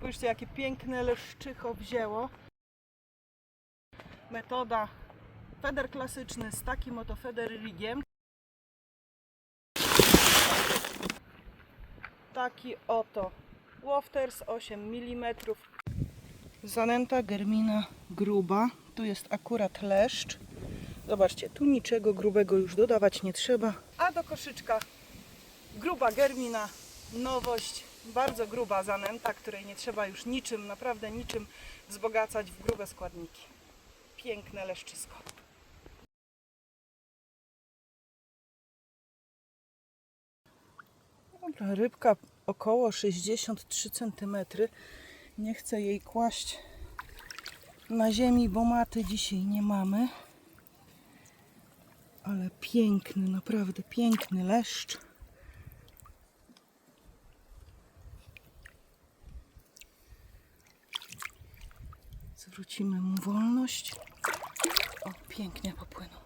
Spójrzcie, jakie piękne leszczycho wzięło. Metoda feder klasyczny z takim oto feder rigiem. Taki oto Wofters 8 mm. Zanęta germina gruba. Tu jest akurat leszcz. Zobaczcie, tu niczego grubego już dodawać nie trzeba. A do koszyczka gruba germina, nowość, bardzo gruba zanęta, której nie trzeba już niczym, naprawdę niczym wzbogacać w grube składniki. Piękne leszczysko. Dobra, rybka około 63 cm. Nie chcę jej kłaść na ziemi, bo maty dzisiaj nie mamy. Ale piękny, naprawdę piękny leszcz. Zwrócimy mu wolność. O, pięknie popłynął.